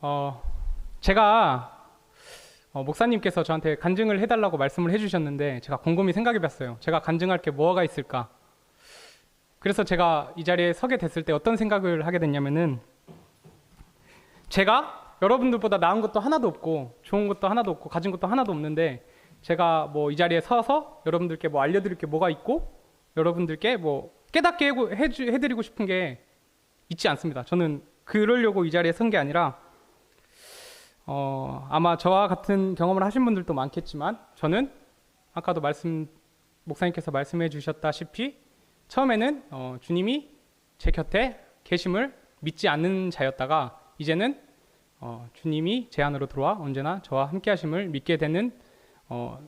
어, 제가 어, 목사님께서 저한테 간증을 해달라고 말씀을 해주셨는데 제가 곰곰이 생각해봤어요. 제가 간증할 게 뭐가 있을까? 그래서 제가 이 자리에 서게 됐을 때 어떤 생각을 하게 됐냐면은 제가 여러분들보다 나은 것도 하나도 없고 좋은 것도 하나도 없고 가진 것도 하나도 없는데 제가 뭐 이 자리에 서서 여러분들께 뭐 알려드릴 게 뭐가 있고 여러분들께 뭐 깨닫게 해주, 해드리고 싶은 게 있지 않습니다. 저는 그러려고 이 자리에 선 게 아니라 어, 아마 저와 같은 경험을 하신 분들도 많겠지만 저는 아까도 말씀 목사님께서 말씀해 주셨다시피 처음에는 어, 주님이 제 곁에 계심을 믿지 않는 자였다가 이제는 어, 주님이 제 안으로 들어와 언제나 저와 함께 하심을 믿게 되는 어,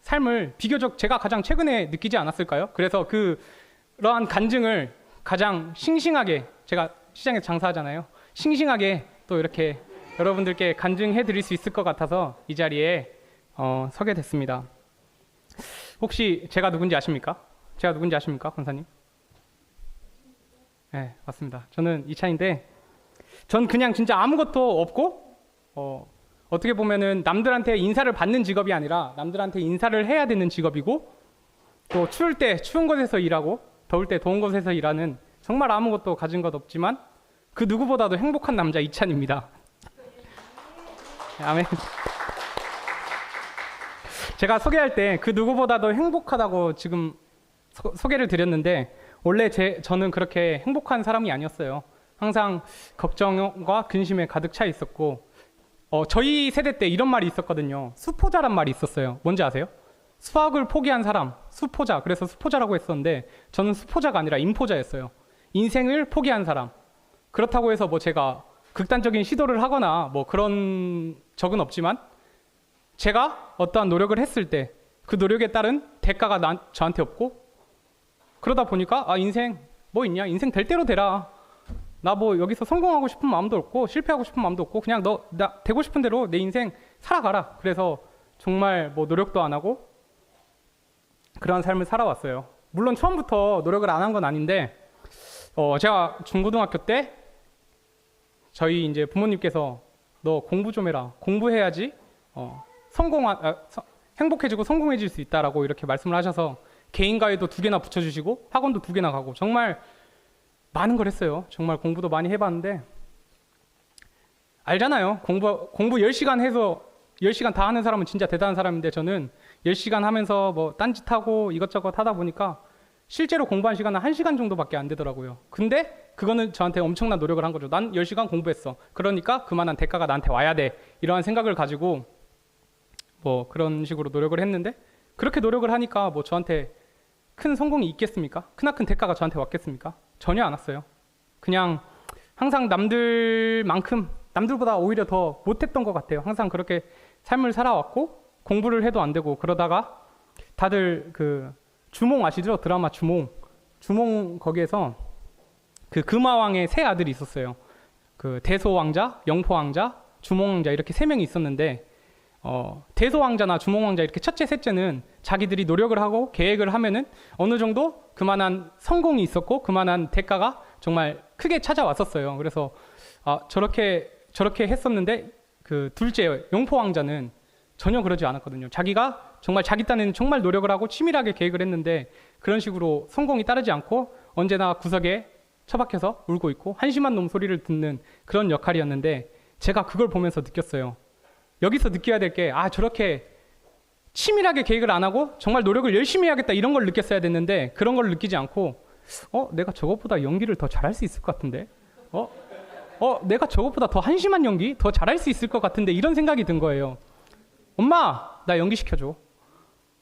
삶을 비교적 제가 가장 최근에 느끼지 않았을까요? 그래서 그 그러한 간증을 가장 싱싱하게 제가 시장에서 장사하잖아요. 싱싱하게 또 이렇게 여러분들께 간증해 드릴 수 있을 것 같아서 이 자리에 어, 서게 됐습니다. 혹시 제가 누군지 아십니까? 제가 누군지 아십니까, 권사님? 네, 맞습니다. 저는 이찬인데, 전 그냥 진짜 아무것도 없고, 어, 어떻게 보면은 남들한테 인사를 받는 직업이 아니라 남들한테 인사를 해야 되는 직업이고, 또 추울 때 추운 곳에서 일하고, 더울 때 더운 곳에서 일하는 정말 아무것도 가진 것 없지만 그 누구보다도 행복한 남자 이찬입니다. 아멘. 제가 소개할 때 그 누구보다도 행복하다고 지금 소, 소개를 드렸는데 원래 제 저는 그렇게 행복한 사람이 아니었어요. 항상 걱정과 근심에 가득 차 있었고 어, 저희 세대 때 이런 말이 있었거든요. 수포자란 말이 있었어요. 뭔지 아세요? 수학을 포기한 사람, 수포자. 그래서 수포자라고 했었는데 저는 수포자가 아니라 인포자였어요. 인생을 포기한 사람. 그렇다고 해서 뭐 제가 극단적인 시도를 하거나 뭐 그런 적은 없지만 제가 어떠한 노력을 했을 때 그 노력에 따른 대가가 난, 저한테 없고 그러다 보니까 아 인생 뭐 있냐? 인생 될 대로 되라. 나 뭐 여기서 성공하고 싶은 마음도 없고 실패하고 싶은 마음도 없고 그냥 너 나 되고 싶은 대로 내 인생 살아가라. 그래서 정말 뭐 노력도 안 하고 그런 삶을 살아왔어요. 물론 처음부터 노력을 안 한 건 아닌데 어 제가 중고등학교 때 저희 이제 부모님께서 너 공부 좀 해라. 공부해야지 어, 성공한 아, 서- 행복해지고 성공해질 수 있다라고 이렇게 말씀을 하셔서 개인과외도 두 개나 붙여주시고 학원도 두 개나 가고 정말 많은 걸 했어요. 정말 공부도 많이 해봤는데 알잖아요. 공부 공부 10시간 해서 10시간 다 하는 사람은 진짜 대단한 사람인데 저는 10시간 하면서 뭐 딴짓하고 이것저것 하다 보니까 실제로 공부한 시간은 1시간 정도밖에 안 되더라고요. 근데 그거는 저한테 엄청난 노력을 한 거죠. 난 10시간 공부했어. 그러니까 그만한 대가가 나한테 와야 돼. 이러한 생각을 가지고 뭐 그런 식으로 노력을 했는데 그렇게 노력을 하니까 뭐 저한테 큰 성공이 있겠습니까? 크나큰 대가가 저한테 왔겠습니까? 전혀 안 왔어요. 그냥 항상 남들만큼 남들보다 오히려 더 못했던 것 같아요. 항상 그렇게 삶을 살아왔고 공부를 해도 안 되고 그러다가 다들 그 주몽 아시죠? 드라마 주몽. 주몽 거기에서 그 금화왕의 세 아들이 있었어요. 그 대소 왕자, 영포 왕자, 주몽 왕자 이렇게 세 명이 있었는데 어, 대소 왕자나 주몽 왕자 이렇게 첫째, 셋째는 자기들이 노력을 하고 계획을 하면은 어느 정도 그만한 성공이 있었고 그만한 대가가 정말 크게 찾아왔었어요. 그래서 아, 저렇게 저렇게 했었는데 그 둘째 영포 왕자는 전혀 그러지 않았거든요. 자기가 정말 자기 딴에는 정말 노력을 하고 치밀하게 계획을 했는데 그런 식으로 성공이 따르지 않고 언제나 구석에 처박혀서 울고 있고 한심한 놈 소리를 듣는 그런 역할이었는데 제가 그걸 보면서 느꼈어요. 여기서 느껴야 될 게 아 저렇게 치밀하게 계획을 안 하고 정말 노력을 열심히 해야겠다 이런 걸 느꼈어야 됐는데 그런 걸 느끼지 않고 어 내가 저것보다 연기를 더 잘할 수 있을 것 같은데 어 어, 내가 저것보다 더 한심한 연기 더 잘할 수 있을 것 같은데 이런 생각이 든 거예요. 엄마 나 연기 시켜줘.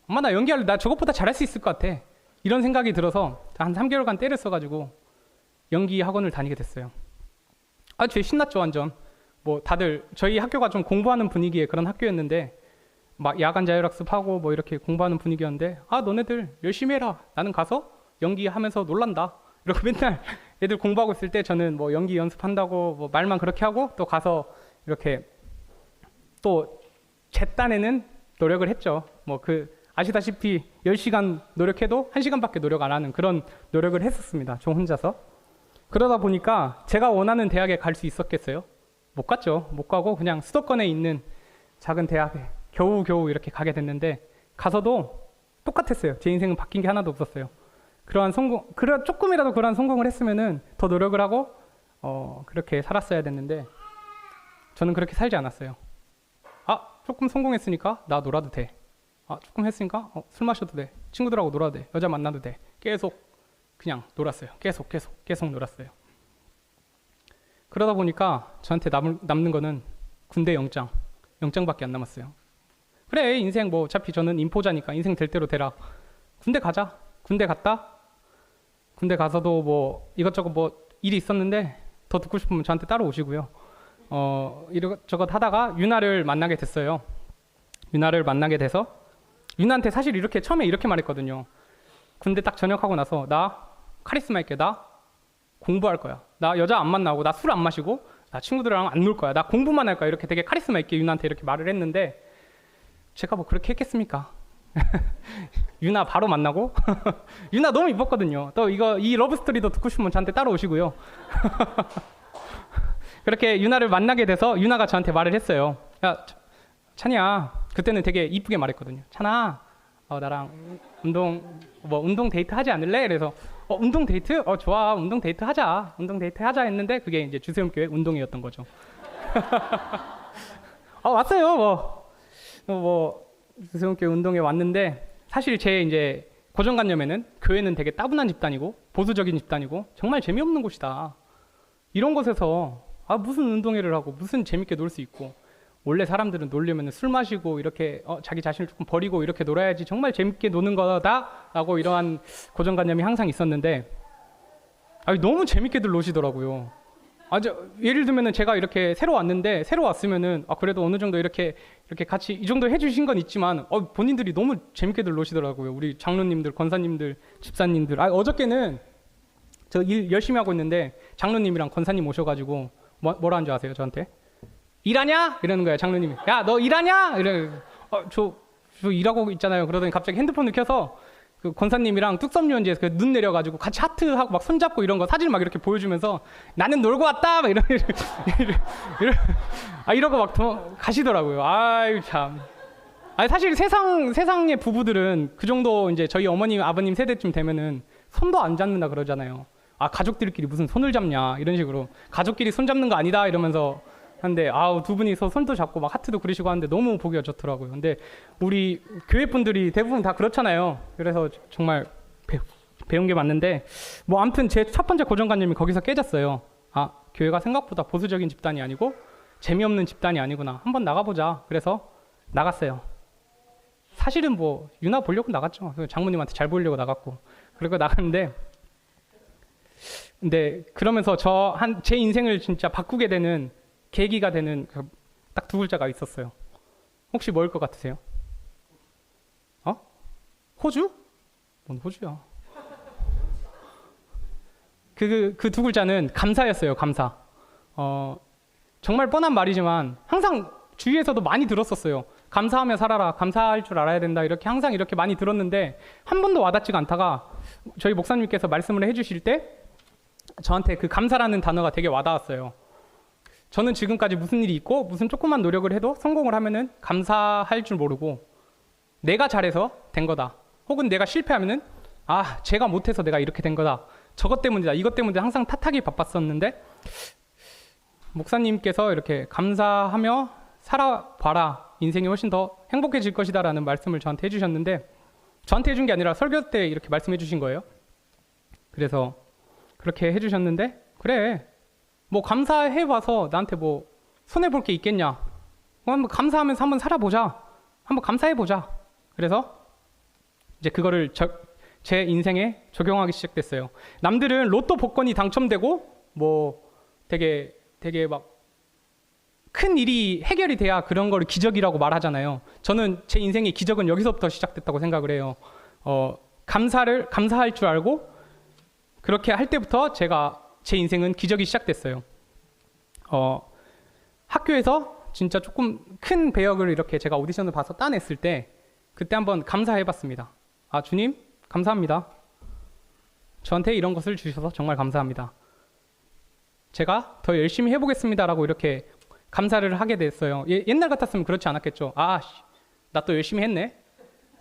엄마 나 연기할래 나 저것보다 잘할 수 있을 것 같아. 이런 생각이 들어서 한 3개월간 때를 써가지고 연기 학원을 다니게 됐어요. 아, 제 신났죠 완전. 뭐 다들 저희 학교가 좀 공부하는 분위기의 그런 학교였는데 막 야간 자율학습하고 뭐 이렇게 공부하는 분위기였는데 아 너네들 열심히 해라. 나는 가서 연기하면서 놀란다. 이러고 맨날 애들 공부하고 있을 때 저는 뭐 연기 연습한다고 뭐 말만 그렇게 하고 또 가서 이렇게 또 제 딴에는 노력을 했죠. 뭐 그 아시다시피 10시간 노력해도 1시간밖에 노력 안 하는 그런 노력을 했었습니다. 저 혼자서. 그러다 보니까 제가 원하는 대학에 갈 수 있었겠어요? 못 갔죠. 못 가고 그냥 수도권에 있는 작은 대학에 겨우 겨우 이렇게 가게 됐는데 가서도 똑같았어요. 제 인생은 바뀐 게 하나도 없었어요. 그러한 성공, 그런 조금이라도 그러한 성공을 했으면은 더 노력을 하고 어, 그렇게 살았어야 됐는데 저는 그렇게 살지 않았어요. 아, 조금 성공했으니까 나 놀아도 돼. 아, 조금 했으니까 어, 술 마셔도 돼. 친구들하고 놀아도 돼. 여자 만나도 돼. 계속 그냥 놀았어요. 계속 계속 계속 놀았어요. 그러다 보니까 저한테 남, 남는 거는 군대 영장, 영장밖에 안 남았어요. 그래 인생 뭐 어차피 저는 인포자니까 인생 될 대로 되라. 군대 가자. 군대 갔다. 군대 가서도 뭐 이것저것 뭐 일이 있었는데 더 듣고 싶으면 저한테 따로 오시고요. 어 이것저것 하다가 유나를 만나게 됐어요. 유나를 만나게 돼서 유나한테 사실 이렇게 처음에 이렇게 말했거든요. 군대 딱 전역하고 나서 나 카리스마 있게 나 공부할 거야. 나 여자 안 만나고 나 술 안 마시고 나 친구들이랑 안 놀 거야. 나 공부만 할 거야. 이렇게 되게 카리스마 있게 유나한테 이렇게 말을 했는데 제가 뭐 그렇게 했겠습니까? 유나 바로 만나고 유나 너무 이뻤거든요. 또 이거 이 러브 스토리도 듣고 싶으면 저한테 따로 오시고요. 그렇게 유나를 만나게 돼서 유나가 저한테 말을 했어요. 야 찬이야 그때는 되게 이쁘게 말했거든요. 찬아 어, 나랑 운동 뭐 운동 데이트 하지 않을래? 그래서 어, 운동 데이트? 어 좋아 운동 데이트 하자 운동 데이트 하자 했는데 그게 이제 주세움 교회 운동이었던 거죠. 어 왔어요 뭐 뭐 주세움 교회 운동에 왔는데 사실 제 이제 고정관념에는 교회는 되게 따분한 집단이고 보수적인 집단이고 정말 재미없는 곳이다. 이런 곳에서 아 무슨 운동회를 하고 무슨 재밌게 놀 수 있고 원래 사람들은 놀려면 술 마시고 이렇게 어, 자기 자신을 조금 버리고 이렇게 놀아야지 정말 재밌게 노는 거다라고 이러한 고정관념이 항상 있었는데 아니, 너무 재밌게들 노시더라고요. 아주 예를 들면은 제가 이렇게 새로 왔는데 새로 왔으면은 아 그래도 어느 정도 이렇게 이렇게 같이 이 정도 해주신 건 있지만 어, 본인들이 너무 재밌게들 노시더라고요. 우리 장로님들, 권사님들, 집사님들. 아 어저께는 저 일 열심히 하고 있는데 장로님이랑 권사님 오셔가지고 뭐, 뭐라 한 줄 아세요 저한테? 일하냐? 이러는 거예요 장로님이. 야 너 일하냐? 이래. 어 저 저 일하고 있잖아요. 그러더니 갑자기 핸드폰을 켜서 그 권사님이랑 뚝섬유원지에서 그 눈 내려가지고 같이 하트하고 막 손잡고 이런 거 사진 막 이렇게 보여주면서 나는 놀고 왔다 막 이런 이런 아 이러고 막 도, 가시더라고요. 아유 참. 아니 사실 세상 세상의 부부들은 그 정도 이제 저희 어머님 아버님 세대쯤 되면은 손도 안 잡는다 그러잖아요. 아 가족들끼리 무슨 손을 잡냐 이런 식으로 가족끼리 손 잡는 거 아니다 이러면서 한데 아우 두 분이서 손도 잡고 막 하트도 그리시고 하는데 너무 보기가 좋더라고요. 근데 우리 교회 분들이 대부분 다 그렇잖아요. 그래서 정말 배, 배운 게 맞는데 뭐 아무튼 제 첫 번째 고정관념이 거기서 깨졌어요. 아 교회가 생각보다 보수적인 집단이 아니고 재미없는 집단이 아니구나. 한번 나가보자. 그래서 나갔어요. 사실은 뭐 유나 보려고 나갔죠. 장모님한테 잘 보이려고 나갔고 그리고 나갔는데 근데 그러면서 저 한 제 인생을 진짜 바꾸게 되는 계기가 되는 그딱두 글자가 있었어요. 혹시 뭐일 것 같으세요? 어? 호주? 뭔 호주야? 그 그 두 글자는 감사였어요. 감사. 어, 정말 뻔한 말이지만 항상 주위에서도 많이 들었었어요. 감사하며 살아라. 감사할 줄 알아야 된다. 이렇게 항상 이렇게 많이 들었는데 한 번도 와닿지가 않다가 저희 목사님께서 말씀을 해주실 때 저한테 그 감사라는 단어가 되게 와닿았어요. 저는 지금까지 무슨 일이 있고 무슨 조그만 노력을 해도 성공을 하면은 감사할 줄 모르고 내가 잘해서 된 거다. 혹은 내가 실패하면은 아, 제가 못해서 내가 이렇게 된 거다. 저것 때문이다. 이것 때문에 항상 탓하기 바빴었는데 목사님께서 이렇게 감사하며 살아봐라. 인생이 훨씬 더 행복해질 것이다라는 말씀을 저한테 해주셨는데 저한테 해준 게 아니라 설교 때 이렇게 말씀해 주신 거예요. 그래서 그렇게 해주셨는데 그래 뭐 감사해 봐서 나한테 뭐 손해 볼 게 있겠냐? 뭐 한번 감사하면서 한번 살아보자. 한번 감사해 보자. 그래서 이제 그거를 저, 제 인생에 적용하기 시작됐어요. 남들은 로또 복권이 당첨되고 뭐 되게 되게 막 큰 일이 해결이 돼야 그런 걸 기적이라고 말하잖아요. 저는 제 인생의 기적은 여기서부터 시작됐다고 생각을 해요. 어, 감사를 감사할 줄 알고 그렇게 할 때부터 제가 제 인생은 기적이 시작됐어요. 어, 학교에서 진짜 조금 큰 배역을 이렇게 제가 오디션을 봐서 따냈을 때 그때 한번 감사해봤습니다. 아 주님 감사합니다. 저한테 이런 것을 주셔서 정말 감사합니다. 제가 더 열심히 해보겠습니다라고 이렇게 감사를 하게 됐어요. 예- 옛날 같았으면 그렇지 않았겠죠. 아, 나 또 열심히 했네.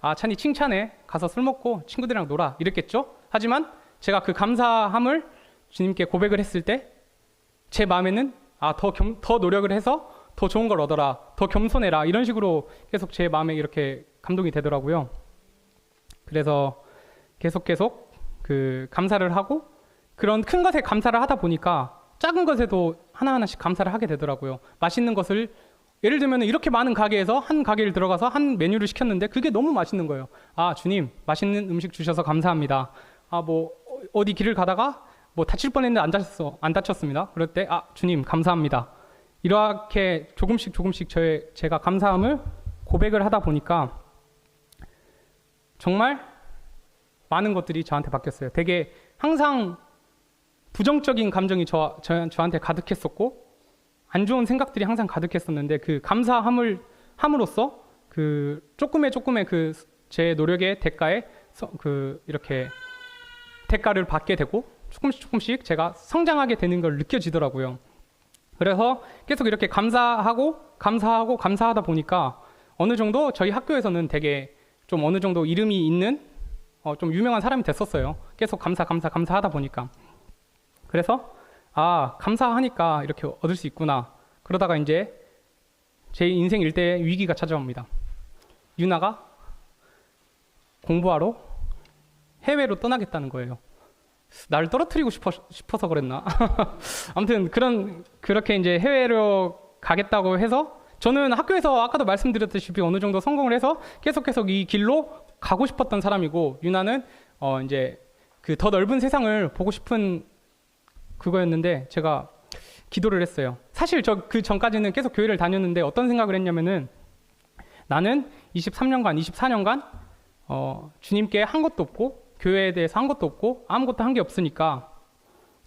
아, 찬이 칭찬해. 가서 술 먹고 친구들이랑 놀아. 이랬겠죠. 하지만 제가 그 감사함을 주님께 고백을 했을 때 제 마음에는 아, 더, 노력을 해서 더 좋은 걸 얻어라. 더 겸손해라. 이런 식으로 계속 제 마음에 이렇게 감동이 되더라고요. 그래서 계속 계속 그 감사를 하고 그런 큰 것에 감사를 하다 보니까 작은 것에도 하나하나씩 감사를 하게 되더라고요. 맛있는 것을 예를 들면 이렇게 많은 가게에서 한 가게를 들어가서 한 메뉴를 시켰는데 그게 너무 맛있는 거예요. 아, 주님, 맛있는 음식 주셔서 감사합니다. 아, 뭐 어디 길을 가다가 뭐 다칠 뻔했는데 안 다쳤어. 안 다쳤습니다. 그럴 때 아, 주님, 감사합니다. 이렇게 조금씩 조금씩 저의 제가 감사함을 고백을 하다 보니까 정말 많은 것들이 저한테 바뀌었어요. 되게 항상 부정적인 감정이 저, 저 저한테 가득했었고 안 좋은 생각들이 항상 가득했었는데 그 감사함을 함으로써 그 조금의 조금의 그 제 노력의 대가에 서- 그 이렇게 대가를 받게 되고 조금씩 조금씩 제가 성장하게 되는 걸 느껴지더라고요. 그래서 계속 이렇게 감사하고 감사하고 감사하다 보니까 어느 정도 저희 학교에서는 되게 좀 어느 정도 이름이 있는 어, 좀 유명한 사람이 됐었어요. 계속 감사 감사 감사하다 보니까 그래서 아 감사하니까 이렇게 얻을 수 있구나. 그러다가 이제 제 인생 일대 위기가 찾아옵니다. 유나가 공부하러 해외로 떠나겠다는 거예요. 나를 떨어뜨리고 싶어, 싶어 서 그랬나? 아무튼 그런 그렇게 이제 해외로 가겠다고 해서 저는 학교에서 아까도 말씀드렸다시피 어느 정도 성공을 해서 계속 계속 이 길로 가고 싶었던 사람이고 유나는 어 이제 그 더 넓은 세상을 보고 싶은 그거였는데 제가 기도를 했어요. 사실 저 그 전까지는 계속 교회를 다녔는데 어떤 생각을 했냐면은 나는 23년간, 24년간 어, 주님께 한 것도 없고 교회에 대해서 한 것도 없고 아무것도 한 게 없으니까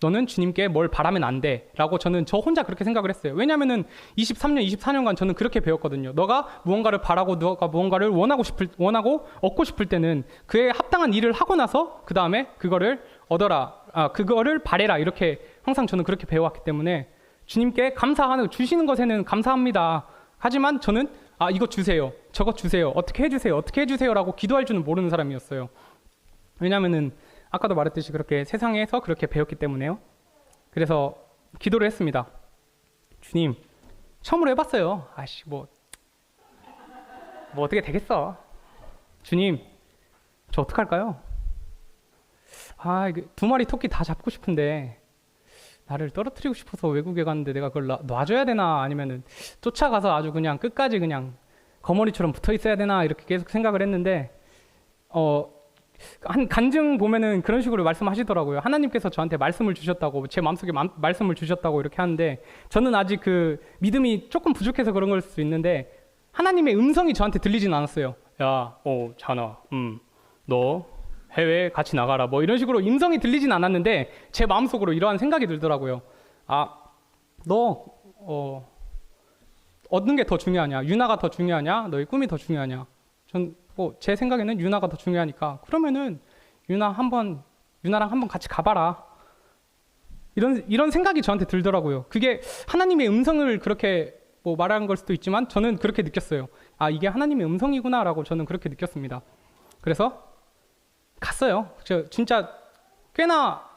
너는 주님께 뭘 바라면 안 돼 라고 저는 저 혼자 그렇게 생각을 했어요. 왜냐면은 23년, 24년간 저는 그렇게 배웠거든요. 너가 무언가를 바라고 너가 무언가를 원하고 싶을 원하고 얻고 싶을 때는 그에 합당한 일을 하고 나서 그 다음에 그거를 얻어라, 아 그거를 바래라 이렇게 항상 저는 그렇게 배워왔기 때문에 주님께 감사하는 주시는 것에는 감사합니다. 하지만 저는 아 이거 주세요, 저거 주세요, 어떻게 해주세요, 어떻게 해주세요 라고 기도할 줄은 모르는 사람이었어요. 왜냐면은 아까도 말했듯이 그렇게 세상에서 그렇게 배웠기 때문에요. 그래서 기도를 했습니다. 주님, 처음으로 해봤어요. 아씨 뭐, 뭐 어떻게 되겠어? 주님, 저 어떡할까요? 아, 두 마리 토끼 다 잡고 싶은데 나를 떨어뜨리고 싶어서 외국에 갔는데 내가 그걸 놔- 놔줘야 되나 아니면은 쫓아가서 아주 그냥 끝까지 그냥 거머리처럼 붙어 있어야 되나 이렇게 계속 생각을 했는데 어. 한 간증 보면은 그런 식으로 말씀하시더라고요. 하나님께서 저한테 말씀을 주셨다고 제 마음속에 마- 말씀을 주셨다고 이렇게 하는데 저는 아직 그 믿음이 조금 부족해서 그런 걸 수도 있는데 하나님의 음성이 저한테 들리진 않았어요. 야, 어, 자나, 음, 너 해외 같이 나가라. 뭐 이런 식으로 음성이 들리진 않았는데 제 마음속으로 이러한 생각이 들더라고요. 아, 너 어, 얻는 게 더 중요하냐? 유나가 더 중요하냐? 너의 꿈이 더 중요하냐? 전 뭐제 생각에는 유나가 더 중요하니까 그러면은 유나 한번 유나랑 한번 같이 가봐라. 이런 이런 생각이 저한테 들더라고요. 그게 하나님의 음성을 그렇게 뭐 말한 걸 수도 있지만 저는 그렇게 느꼈어요. 아 이게 하나님의 음성이구나라고 저는 그렇게 느꼈습니다. 그래서 갔어요. 저 진짜 꽤나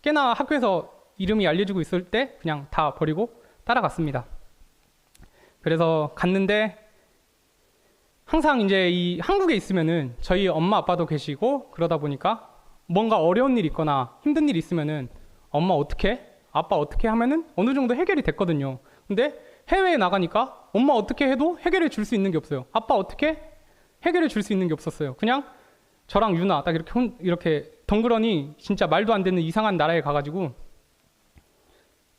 꽤나 학교에서 이름이 알려지고 있을 때 그냥 다 버리고 따라갔습니다. 그래서 갔는데 항상 이제 이 한국에 있으면은 저희 엄마 아빠도 계시고 그러다 보니까 뭔가 어려운 일 있거나 힘든 일 있으면은 엄마 어떻게 아빠 어떻게 하면은 어느 정도 해결이 됐거든요. 근데 해외에 나가니까 엄마 어떻게 해도 해결해 줄 수 있는 게 없어요. 아빠 어떻게 해결해 줄 수 있는 게 없었어요. 그냥 저랑 유나 딱 이렇게 혼, 이렇게 덩그러니 진짜 말도 안 되는 이상한 나라에 가가지고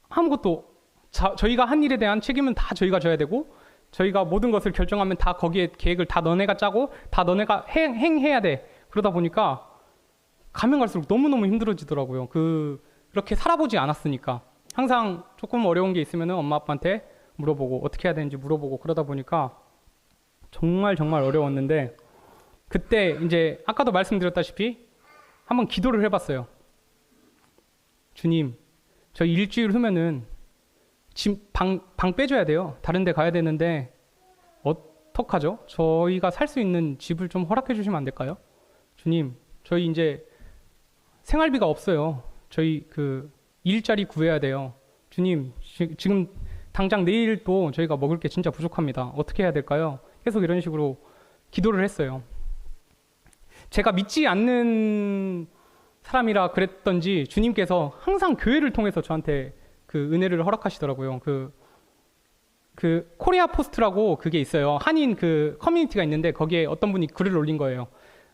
아무것도 자, 저희가 한 일에 대한 책임은 다 저희가 져야 되고 저희가 모든 것을 결정하면 다 거기에 계획을 다 너네가 짜고 다 너네가 행, 행해야 돼. 그러다 보니까 가면 갈수록 너무너무 힘들어지더라고요. 그 그렇게 살아보지 않았으니까 항상 조금 어려운 게 있으면 엄마 아빠한테 물어보고 어떻게 해야 되는지 물어보고 그러다 보니까 정말 정말 어려웠는데 그때 이제 아까도 말씀드렸다시피 한번 기도를 해봤어요. 주님, 저 일주일 후면은 짐방 방 빼줘야 돼요. 다른 데 가야 되는데 어떡하죠? 저희가 살 수 있는 집을 좀 허락해 주시면 안 될까요? 주님, 저희 이제 생활비가 없어요. 저희 그 일자리 구해야 돼요. 주님, 지- 지금 당장 내일도 저희가 먹을 게 진짜 부족합니다. 어떻게 해야 될까요? 계속 이런 식으로 기도를 했어요. 제가 믿지 않는 사람이라 그랬던지 주님께서 항상 교회를 통해서 저한테 그 은혜를 허락하시더라고요. 그, 그 코리아 포스트라고 그게 있어요. 한인 그 커뮤니티가 있는데 거기에 어떤 분이 글을 올린 거예요.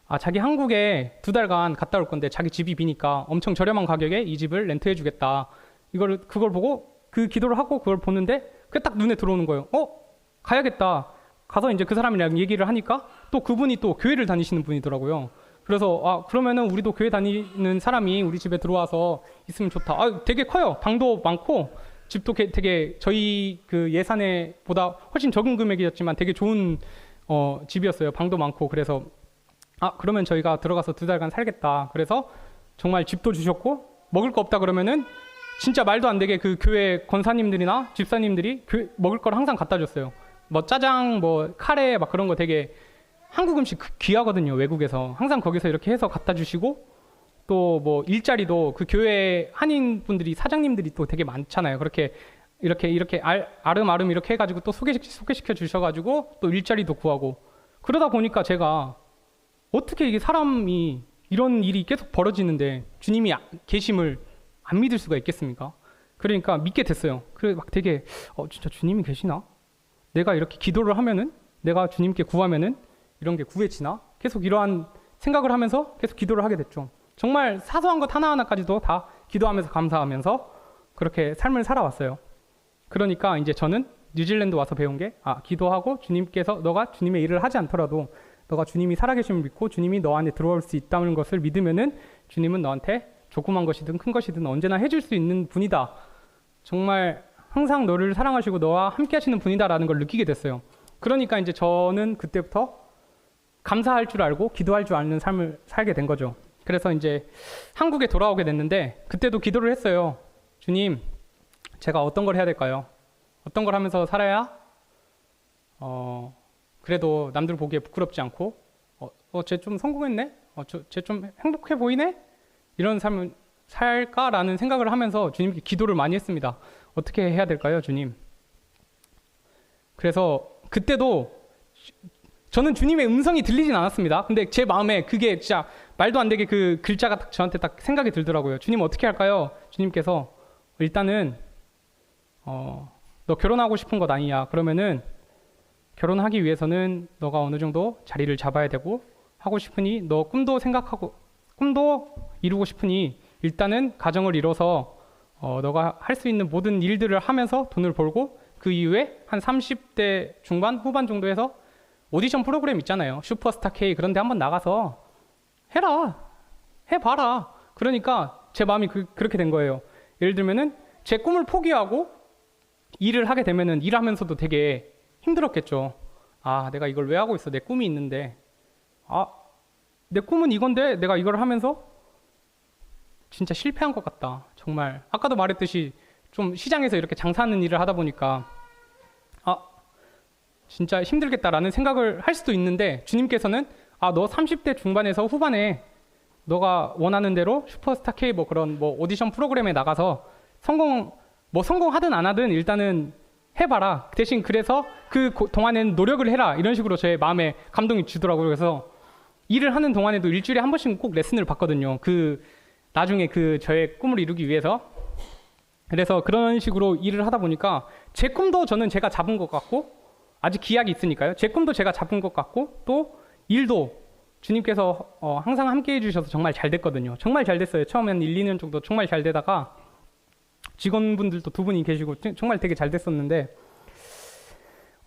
아, 자기 한국에 두 달간 갔다 올 건데 자기 집이 비니까 엄청 저렴한 가격에 이 집을 렌트해 주겠다. 이걸 그걸 보고 그 기도를 하고 그걸 보는데 그게 딱 눈에 들어오는 거예요. 어? 가야겠다. 가서 이제 그 사람이랑 얘기를 하니까 또 그분이 또 교회를 다니시는 분이더라고요. 그래서 아 그러면은 우리도 교회 다니는 사람이 우리 집에 들어와서 있으면 좋다. 아 되게 커요. 방도 많고 집도 게- 되게 저희 그 예산에 보다 훨씬 적은 금액이었지만 되게 좋은 어, 집이었어요. 방도 많고 그래서 아 그러면 저희가 들어가서 두 달간 살겠다. 그래서 정말 집도 주셨고 먹을 거 없다 그러면은 진짜 말도 안 되게 그 교회 권사님들이나 집사님들이 교- 먹을 걸 항상 갖다 줬어요. 뭐 짜장, 뭐 카레 막 그런 거 되게 한국 음식 그- 귀하거든요. 외국에서 항상 거기서 이렇게 해서 갖다 주시고 또 뭐 일자리도 그 교회 한인 분들이 사장님들이 또 되게 많잖아요. 그렇게 이렇게 이렇게 알, 아름아름 이렇게 해가지고 또 소개 소개시켜 주셔가지고 또 일자리도 구하고 그러다 보니까 제가 어떻게 이게 사람이 이런 일이 계속 벌어지는데 주님이 아- 계심을 안 믿을 수가 있겠습니까? 그러니까 믿게 됐어요. 그래 막 되게 어 진짜 주님이 계시나? 내가 이렇게 기도를 하면은 내가 주님께 구하면은 이런 게 구해지나? 계속 이러한 생각을 하면서 계속 기도를 하게 됐죠. 정말 사소한 것 하나하나까지도 다 기도하면서 감사하면서 그렇게 삶을 살아왔어요. 그러니까 이제 저는 뉴질랜드 와서 배운 게 아, 기도하고 주님께서 너가 주님의 일을 하지 않더라도 너가 주님이 살아계심을 믿고 주님이 너 안에 들어올 수 있다는 것을 믿으면은 주님은 너한테 조그만 것이든 큰 것이든 언제나 해줄 수 있는 분이다. 정말 항상 너를 사랑하시고 너와 함께 하시는 분이다라는 걸 느끼게 됐어요. 그러니까 이제 저는 그때부터 감사할 줄 알고 기도할 줄 아는 삶을 살게 된 거죠. 그래서 이제 한국에 돌아오게 됐는데 그때도 기도를 했어요. 주님, 제가 어떤 걸 해야 될까요? 어떤 걸 하면서 살아야 어 그래도 남들 보기에 부끄럽지 않고 어쟤 좀 성공했네? 어 쟤 좀 행복해 보이네? 이런 삶을 살까라는 생각을 하면서 주님께 기도를 많이 했습니다. 어떻게 해야 될까요, 주님? 그래서 그때도 저는 주님의 음성이 들리진 않았습니다. 근데 제 마음에 그게 진짜 말도 안 되게 그 글자가 딱 저한테 딱 생각이 들더라고요. 주님 어떻게 할까요? 주님께서 일단은 어, 너 결혼하고 싶은 것 아니야. 그러면은 결혼하기 위해서는 너가 어느 정도 자리를 잡아야 되고 하고 싶으니 너 꿈도 생각하고 꿈도 이루고 싶으니 일단은 가정을 이뤄서 어, 너가 할 수 있는 모든 일들을 하면서 돈을 벌고 그 이후에 한 30대 중반 후반 정도에서 오디션 프로그램 있잖아요. 슈퍼스타 K 그런 데 한번 나가서 해라. 해봐라. 그러니까 제 마음이 그, 그렇게 된 거예요. 예를 들면은 제 꿈을 포기하고 일을 하게 되면은 일하면서도 되게 힘들었겠죠. 아, 내가 이걸 왜 하고 있어? 내 꿈이 있는데. 아, 내 꿈은 이건데 내가 이걸 하면서 진짜 실패한 것 같다. 정말 아까도 말했듯이 좀 시장에서 이렇게 장사하는 일을 하다 보니까 아, 진짜 힘들겠다라는 생각을 할 수도 있는데 주님께서는 아, 너 30대 중반에서 후반에 너가 원하는 대로 슈퍼스타 K 뭐 그런 뭐 오디션 프로그램에 나가서 성공 뭐 성공하든 안 하든 일단은 해봐라. 대신 그래서 그 고- 동안에는 노력을 해라. 이런 식으로 제 마음에 감동이 주더라고요. 그래서 일을 하는 동안에도 일주일에 한 번씩은 꼭 레슨을 받거든요. 그 나중에 그 저의 꿈을 이루기 위해서. 그래서 그런 식으로 일을 하다 보니까 제 꿈도 저는 제가 잡은 것 같고 아직 기약이 있으니까요. 제 꿈도 제가 잡은 것 같고 또 일도 주님께서 어, 항상 함께 해주셔서 정말 잘 됐거든요. 정말 잘 됐어요. 처음엔 1, 2년 정도 정말 잘 되다가 직원분들도 두 분이 계시고 정- 정말 되게 잘 됐었는데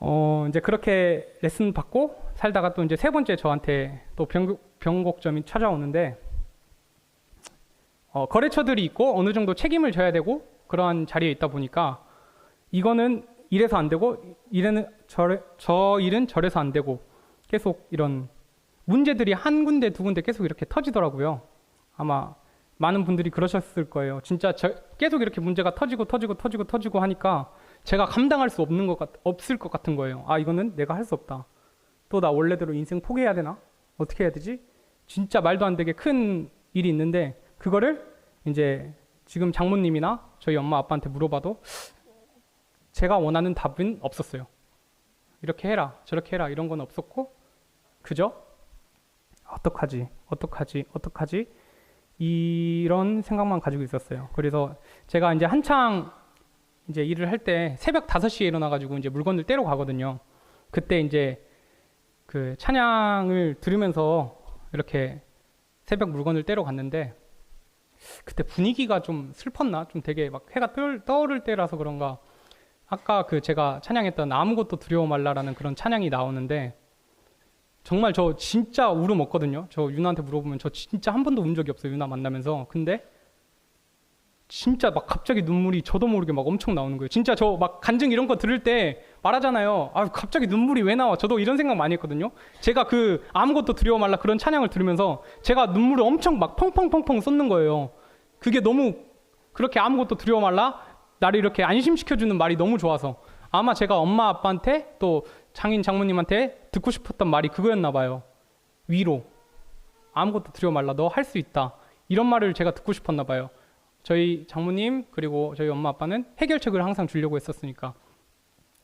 어 이제 그렇게 레슨 받고 살다가 또 이제 세 번째 저한테 또 변곡, 변곡점이 찾아오는데 어, 거래처들이 있고 어느 정도 책임을 져야 되고 그러한 자리에 있다 보니까 이거는 이래서 안 되고 이래는 저, 저 일은 저래서 안 되고 계속 이런 문제들이 한 군데 두 군데 계속 이렇게 터지더라고요. 아마 많은 분들이 그러셨을 거예요. 진짜 저- 계속 이렇게 문제가 터지고 터지고 터지고 터지고 하니까 제가 감당할 수 없는 것 같, 없을 것 같은 거예요. 아 이거는 내가 할 수 없다. 또 나 원래대로 인생 포기해야 되나? 어떻게 해야 되지? 진짜 말도 안 되게 큰 일이 있는데 그거를 이제 지금 장모님이나 저희 엄마 아빠한테 물어봐도 제가 원하는 답은 없었어요. 이렇게 해라, 저렇게 해라 이런 건 없었고 그저 어떡하지, 어떡하지, 어떡하지 이런 생각만 가지고 있었어요. 그래서 제가 이제 한창 이제 일을 할 때 새벽 5시에 일어나가지고 이제 물건들 떼러 가거든요. 그때 이제 그 찬양을 들으면서 이렇게 새벽 물건을 떼러 갔는데 그때 분위기가 좀 슬펐나? 좀 되게 막 해가 떠, 떠오를 때라서 그런가 아까 그 제가 찬양했던 아무것도 두려워 말라라는 그런 찬양이 나오는데 정말 저 진짜 울음 없거든요. 저 유나한테 물어보면 저 진짜 한 번도 운 적이 없어요. 유나 만나면서. 근데 진짜 막 갑자기 눈물이 저도 모르게 막 엄청 나오는 거예요. 진짜 저 막 간증 이런 거 들을 때 말하잖아요. 아 갑자기 눈물이 왜 나와? 저도 이런 생각 많이 했거든요. 제가 그 아무것도 두려워 말라 그런 찬양을 들으면서 제가 눈물을 엄청 막 펑펑펑펑 쏟는 거예요. 그게 너무 그렇게 아무것도 두려워 말라 나를 이렇게 안심시켜주는 말이 너무 좋아서 아마 제가 엄마 아빠한테 또 장인 장모님한테 듣고 싶었던 말이 그거였나 봐요. 위로. 아무것도 두려워 말라. 너 할 수 있다. 이런 말을 제가 듣고 싶었나 봐요. 저희 장모님 그리고 저희 엄마 아빠는 해결책을 항상 주려고 했었으니까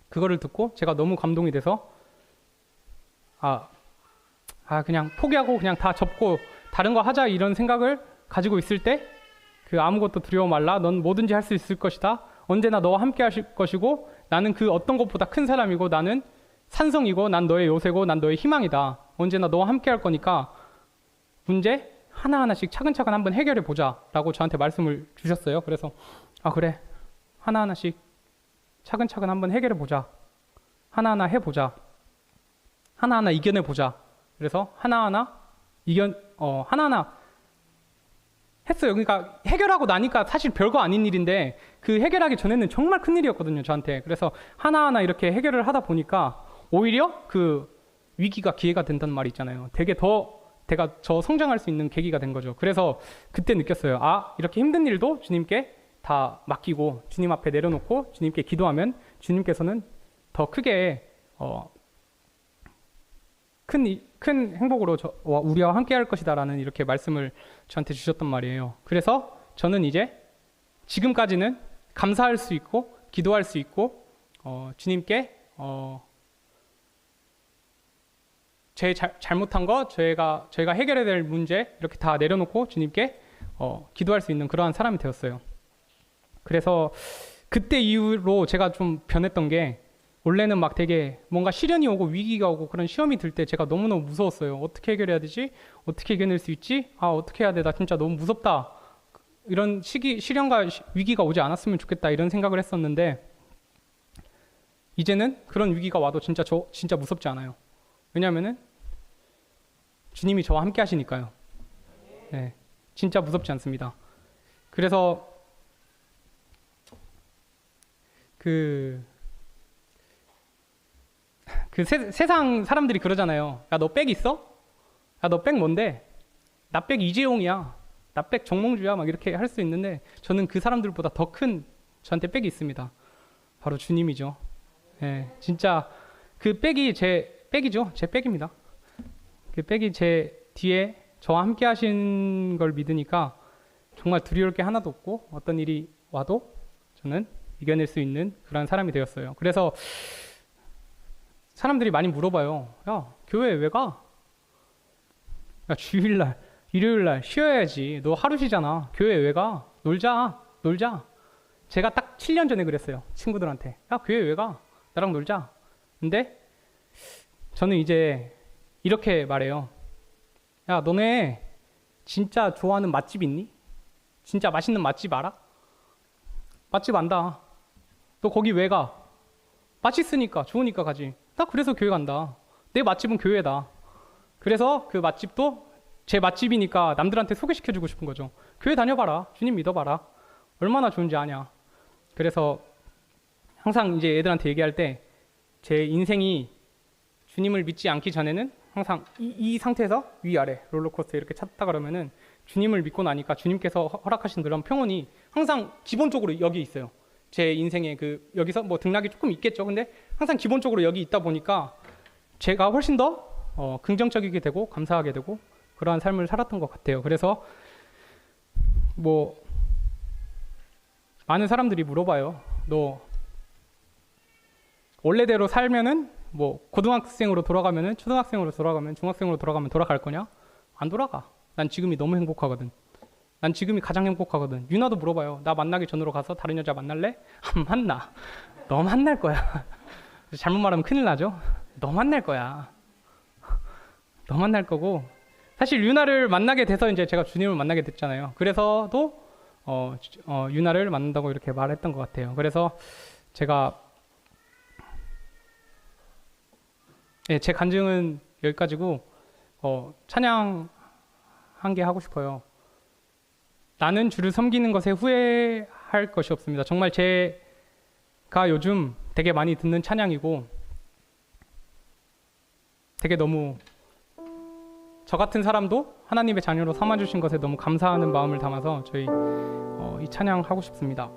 그거를 듣고 제가 너무 감동이 돼서 아, 아 그냥 포기하고 그냥 다 접고 다른 거 하자 이런 생각을 가지고 있을 때 그 아무것도 두려워 말라. 넌 뭐든지 할 수 있을 것이다. 언제나 너와 함께 하실 것이고 나는 그 어떤 것보다 큰 사람이고 나는 산성이고 난 너의 요새고 난 너의 희망이다. 언제나 너와 함께 할 거니까 문제 하나하나씩 차근차근 한번 해결해 보자라고 저한테 말씀을 주셨어요. 그래서 아 그래. 하나하나씩 차근차근 한번 해결해 보자. 하나하나 해 보자. 하나하나 이겨내 보자. 그래서 하나하나 이겨 어 하나하나 했어요. 그러니까 해결하고 나니까 사실 별거 아닌 일인데 그 해결하기 전에는 정말 큰 일이었거든요, 저한테. 그래서 하나하나 이렇게 해결을 하다 보니까 오히려 그 위기가 기회가 된다는 말이 있잖아요. 되게 더 제가 저 성장할 수 있는 계기가 된 거죠. 그래서 그때 느꼈어요. 아, 이렇게 힘든 일도 주님께 다 맡기고 주님 앞에 내려놓고 주님께 기도하면 주님께서는 더 크게 어, 큰, 이- 큰 행복으로 저, 와, 우리와 함께 할 것이다라는 이렇게 말씀을 저한테 주셨단 말이에요. 그래서 저는 이제 지금까지는 감사할 수 있고 기도할 수 있고 어, 주님께 어, 제 잘, 잘못한 거 저희가 저희가 해결해야 될 문제 이렇게 다 내려놓고 주님께 어, 기도할 수 있는 그러한 사람이 되었어요. 그래서 그때 이후로 제가 좀 변했던 게 원래는 막 되게 뭔가 시련이 오고 위기가 오고 그런 시험이 들 때 제가 너무너무 무서웠어요. 어떻게 해결해야 되지? 어떻게 이겨낼 수 있지? 아, 어떻게 해야 돼? 나 진짜 너무 무섭다. 이런 시기, 시련과 시- 위기가 오지 않았으면 좋겠다. 이런 생각을 했었는데, 이제는 그런 위기가 와도 진짜 저, 진짜 무섭지 않아요. 왜냐면은, 주님이 저와 함께 하시니까요. 네. 진짜 무섭지 않습니다. 그래서, 그, 그 세, 세상 사람들이 그러잖아요. 야, 너 백 있어? 야, 너 백 뭔데? 나 백 이재용이야. 나 백 정몽주야. 막 이렇게 할 수 있는데 저는 그 사람들보다 더 큰 저한테 백이 있습니다. 바로 주님이죠. 예, 진짜 그 백이 제 백이죠. 제 백입니다. 그 백이 제 뒤에 저와 함께 하신 걸 믿으니까 정말 두려울 게 하나도 없고 어떤 일이 와도 저는 이겨낼 수 있는 그런 사람이 되었어요. 그래서 사람들이 많이 물어봐요. 야, 교회 왜 가? 야, 주일날, 일요일날 쉬어야지. 너 하루 쉬잖아. 교회 왜 가? 놀자. 놀자. 제가 딱 7년 전에 그랬어요. 친구들한테. 야, 교회 왜 가? 나랑 놀자. 근데 저는 이제 이렇게 말해요. 야, 너네 진짜 좋아하는 맛집 있니? 진짜 맛있는 맛집 알아? 맛집 안다. 너 거기 왜 가? 맛있으니까 좋으니까 가지. 나 그래서 교회 간다. 내 맛집은 교회다. 그래서 그 맛집도 제 맛집이니까 남들한테 소개시켜주고 싶은 거죠. 교회 다녀봐라. 주님 믿어봐라. 얼마나 좋은지 아냐. 그래서 항상 이제 애들한테 얘기할 때 제 인생이 주님을 믿지 않기 전에는 항상 이, 이 상태에서 위아래 롤러코스터 이렇게 찾다 그러면은 주님을 믿고 나니까 주님께서 허- 허락하신 그런 평온이 항상 기본적으로 여기 있어요. 제 인생에 그 여기서 뭐 등락이 조금 있겠죠. 근데 항상 기본적으로 여기 있다 보니까 제가 훨씬 더 어, 긍정적이게 되고 감사하게 되고 그러한 삶을 살았던 것 같아요. 그래서 뭐 많은 사람들이 물어봐요. 너 원래대로 살면은 뭐 고등학생으로 돌아가면은 초등학생으로 돌아가면 중학생으로 돌아가면 돌아갈 거냐? 안 돌아가. 난 지금이 너무 행복하거든. 난 지금이 가장 행복하거든. 유나도 물어봐요. 나 만나기 전으로 가서 다른 여자 만날래? 안 만나. 너 만날 거야. 잘못 말하면 큰일 나죠. 너 만날 거야. 너 만날 거고 사실 유나를 만나게 돼서 이제 제가 주님을 만나게 됐잖아요. 그래서도 어, 주- 어, 유나를 만난다고 이렇게 말했던 것 같아요. 그래서 제가 예, 제 간증은 여기까지고 어, 찬양 한 개 하고 싶어요. 나는 주를 섬기는 것에 후회할 것이 없습니다. 정말 제가 요즘 되게 많이 듣는 찬양이고 되게 너무 저 같은 사람도 하나님의 자녀로 삼아주신 것에 너무 감사하는 마음을 담아서 저희 어, 이 찬양 하고 싶습니다.